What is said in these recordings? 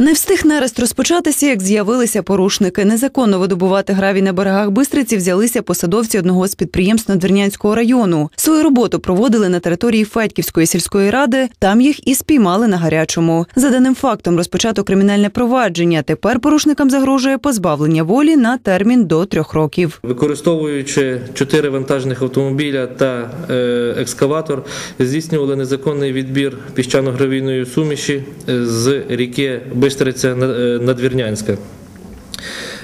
Не встиг нерест розпочатися, як з'явилися порушники. Незаконно видобувати гравій на берегах Бистриці взялися посадовці одного з підприємств Надвірнянського району. Свою роботу проводили на території Федьківської сільської ради. Там їх і спіймали на гарячому. За даним фактом розпочато кримінальне провадження. Тепер порушникам загрожує позбавлення волі на термін до трьох років. Використовуючи чотири вантажних автомобіля та е, екскаватор, здійснювали незаконний відбір піщано-гравійної суміші е, з ріки Бистриця е, Надвірнянська.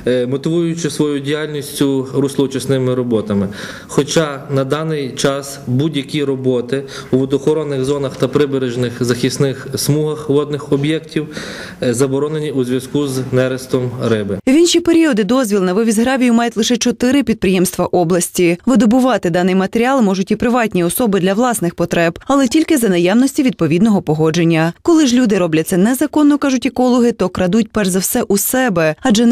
Е, Мотивуючи свою діяльністю руслоочисними роботами. Хоча на даний час будь-які роботи у водоохоронних зонах та прибережних захисних смугах водних об'єктів е, заборонені у зв'язку з нерестом риби. В інші періоди дозвіл на вивіз гравію мають лише чотири підприємства області. Видобувати даний матеріал можуть і приватні особи для власних потреб, але тільки за наявності відповідного погодження. Коли ж люди роблять це незаконно, кажуть екологи, то крадуть перш за все у себе, адже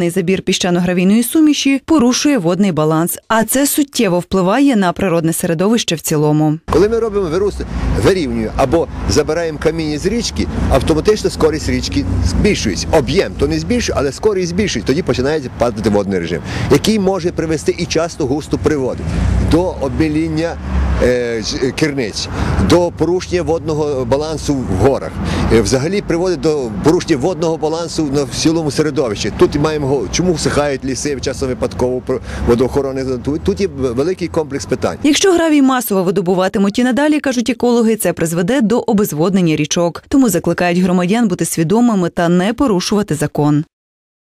неконтрольований забір піщано-гравійної суміші порушує водний баланс, а це суттєво впливає на природне середовище в цілому. Коли ми робимо вирус вирівнює або забираємо каміння з річки, автоматично скорість річки збільшується. Об'єм то не збільшує, але скорість збільшується. Тоді починає падати водний режим, який може привести і часто густо приводить до обміління е, е, керниць, до порушення водного балансу в горах. Е, Взагалі приводить до порушення водного балансу на цілому середовищі. Тут маємо чому всихають ліси часом випадково водоохорони. Тут є великий комплекс питань. Якщо гравій масово видобуватимуть і надалі, кажуть екологи, це призведе до обезводнення річок. Тому закликають громадян бути свідомими та не порушувати закон.